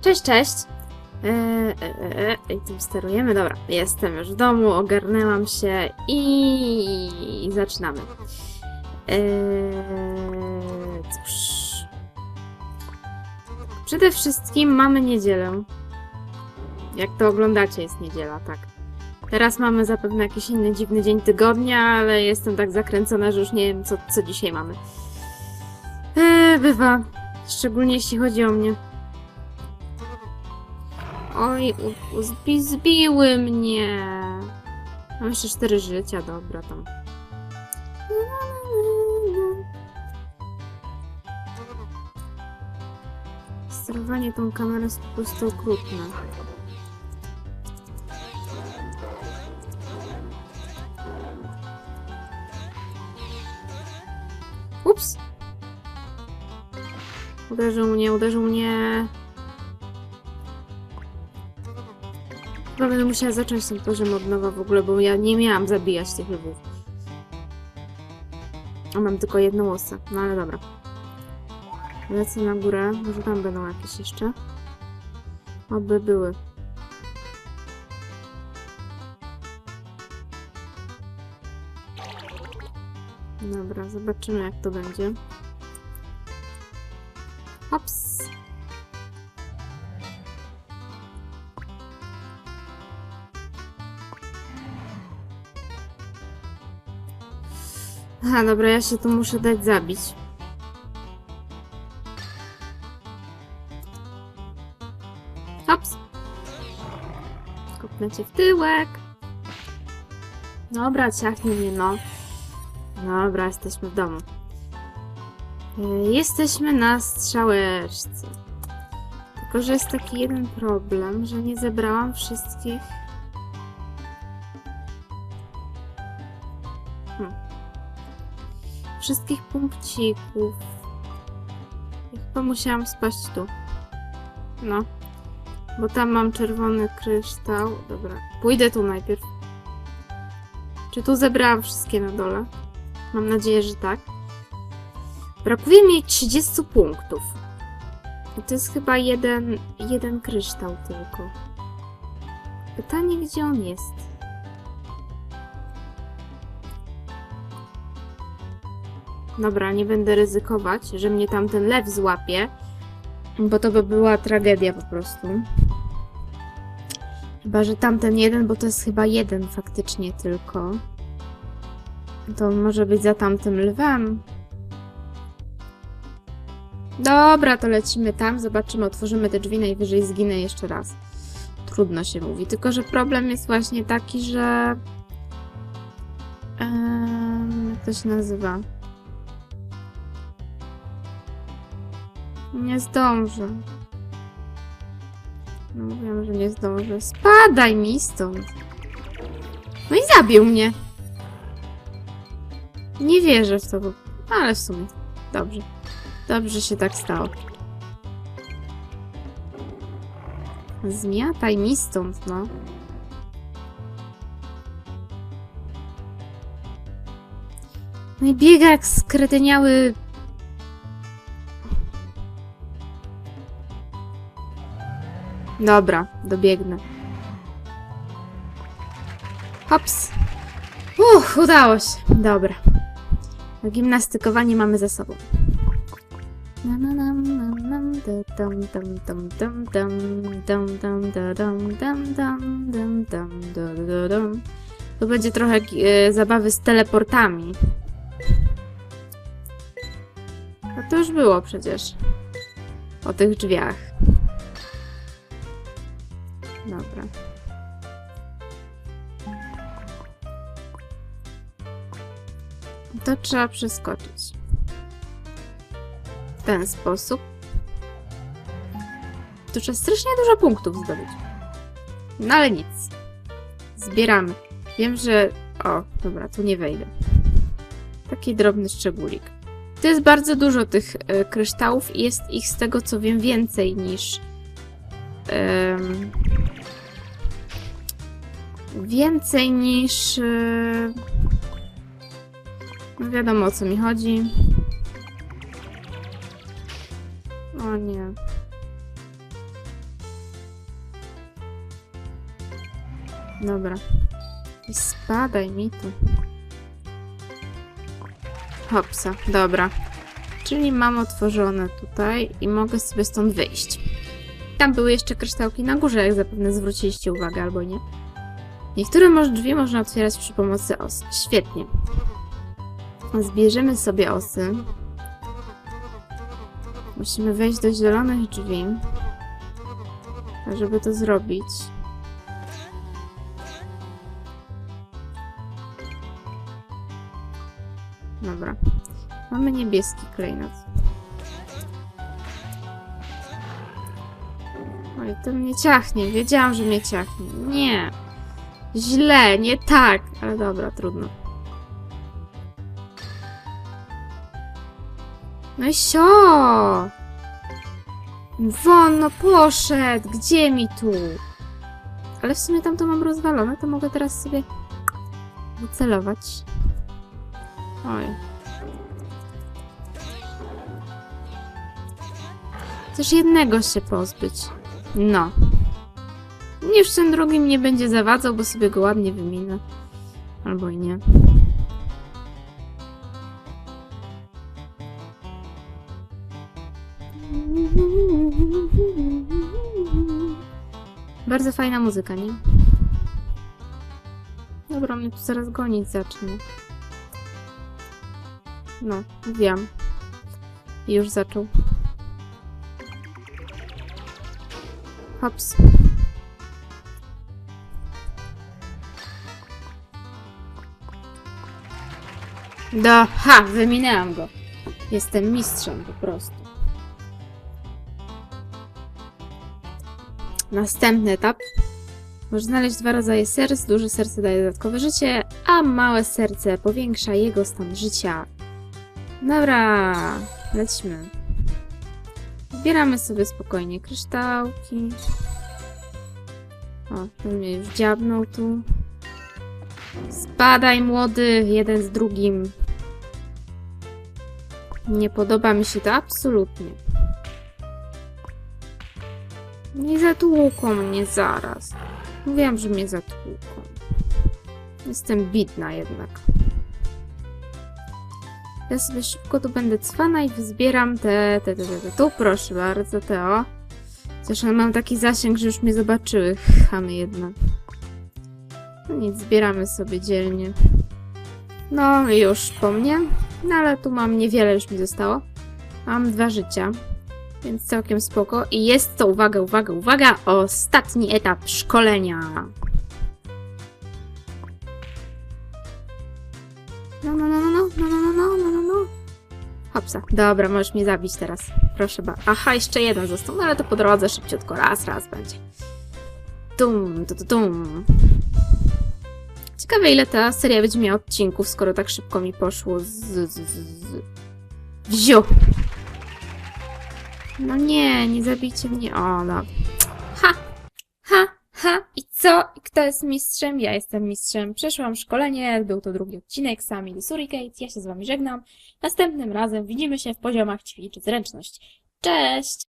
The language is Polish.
Cześć, cześć. Eee, I tym sterujemy. Dobra, jestem już w domu, ogarnęłam się i zaczynamy. Eee, cóż. Przede wszystkim mamy niedzielę. Jak to oglądacie, jest niedziela, tak. Teraz mamy zapewne jakiś inny dziwny dzień tygodnia, ale jestem tak zakręcona, że już nie wiem, co, co dzisiaj mamy. Eee, bywa. Szczególnie jeśli chodzi o mnie. Oj, zbiły mnie. Mam jeszcze cztery życia, dobra tam. Sterowanie tą kamerą jest po prostu okrutne. Ups! Uderzył mnie, uderzył mnie. Chyba będę musiała zacząć ten poziom od nowa w ogóle, bo ja nie miałam zabijać tych lwów. A mam tylko jedną osę, no ale dobra. Lecę na górę, może tam będą jakieś jeszcze. Oby były. Dobra, zobaczymy jak to będzie. Hops. Aha, dobra, ja się tu muszę dać zabić. Hops. Kopnę cię w tyłek. Dobra, ciachnie mnie, no. Dobra, jesteśmy w domu. Y, Jesteśmy na strzałeczce. Tylko, że jest taki jeden problem, że nie zebrałam wszystkich. Wszystkich punkcików. Chyba musiałam spaść tu. No. Bo tam mam czerwony kryształ. Dobra. Pójdę tu najpierw. Czy tu zebrałam wszystkie na dole? Mam nadzieję, że tak. Brakuje mi 30 punktów. I to jest chyba jeden, jeden kryształ tylko. Pytanie, gdzie on jest? Dobra, nie będę ryzykować, że mnie tamten lew złapie, bo to by była tragedia po prostu. Chyba, że tamten jeden, bo to jest chyba jeden faktycznie tylko. To może być za tamtym lwem. Dobra, to lecimy tam, zobaczymy, otworzymy te drzwi, najwyżej zginę jeszcze raz. Trudno się mówi, tylko że problem jest właśnie taki, że... Em, jak to się nazywa? Nie zdążę. No, Mówiłam, że nie zdążę. Spadaj mi stąd. No i zabił mnie. Nie wierzę w to, bo... ale w sumie dobrze. Dobrze się tak stało. Zmiataj mi stąd, no. No i biega jak skretyniały... Dobra, dobiegnę. Hops. Uch, udało się. Dobra. Gimnastykowanie mamy za sobą. Tu będzie trochę e, zabawy z teleportami. A to już było przecież. O tych drzwiach. Dobra. To trzeba przeskoczyć. W ten sposób. Tu trzeba strasznie dużo punktów zdobyć. No ale nic. Zbieramy. Wiem, że... O, dobra, tu nie wejdę. Taki drobny szczególik. To jest bardzo dużo tych e, kryształów i jest ich z tego co wiem więcej niż więcej niż... Y, no wiadomo o co mi chodzi. O nie. Dobra. I spadaj mi tu. Hopsa, dobra. Czyli mam otworzone tutaj i mogę sobie stąd wyjść. Tam były jeszcze kryształki na górze, jak zapewne zwróciliście uwagę, albo nie. Niektóre drzwi można otwierać przy pomocy os. Świetnie. Zbierzemy sobie osy. Musimy wejść do zielonych drzwi. A żeby to zrobić... Dobra. Mamy niebieski klejnot. Oj, to mnie ciachnie. Wiedziałam, że mnie ciachnie. Nie. Źle, nie tak. Ale dobra, trudno. No i sio! Won, no poszedł! Gdzie mi tu? Ale w sumie tam to mam rozwalone, to mogę teraz sobie wycelować. Oj. Chcesz jednego się pozbyć. No. Już ten drugi mnie będzie zawadzał, bo sobie go ładnie wyminę. Albo i nie. Bardzo fajna muzyka, nie? Dobra, mnie tu zaraz gonić zacznie. No, wiem. Już zaczął. Hops. Do, ha, wyminęłam go. Jestem mistrzem po prostu. Następny etap. Możesz znaleźć dwa rodzaje serc. Duże serce daje dodatkowe życie, a małe serce powiększa jego stan życia. Dobra, lecimy. Zbieramy sobie spokojnie kryształki. O, ten mnie już dziabnął tu. Spadaj, młody, jeden z drugim. Nie podoba mi się to absolutnie. Nie zatłuką mnie zaraz. Mówiłam, że mnie zatłuką. Jestem bitna jednak. Ja sobie szybko tu będę cwana i zbieram te, te, te, te, te. Tu proszę bardzo, Teo. Zresztą mam taki zasięg, że już mnie zobaczyły. Chamy jednak. No nic, zbieramy sobie dzielnie. No już po mnie. No ale tu mam niewiele już mi zostało. Mam dwa życia. Więc całkiem spoko. I jest to, uwaga, uwaga, uwaga, ostatni etap szkolenia. No, no, no, no, no, no, no, no. no. Hopsa. Dobra, możesz mnie zabić teraz. Proszę ba. Aha, jeszcze jeden został, no ale to po drodze szybciutko. Raz, raz będzie. Tum, tu, tu, tum. Ciekawe, ile ta seria będzie miała odcinków, skoro tak szybko mi poszło z... z, z, z. Wziu! No nie, nie zabijcie mnie. O, no. Co? Kto jest mistrzem? Ja jestem mistrzem. Przeszłam szkolenie, był to drugi odcinek Sami Suricate. Ja się z wami żegnam. Następnym razem widzimy się w poziomach ćwiczyć zręczność. Cześć!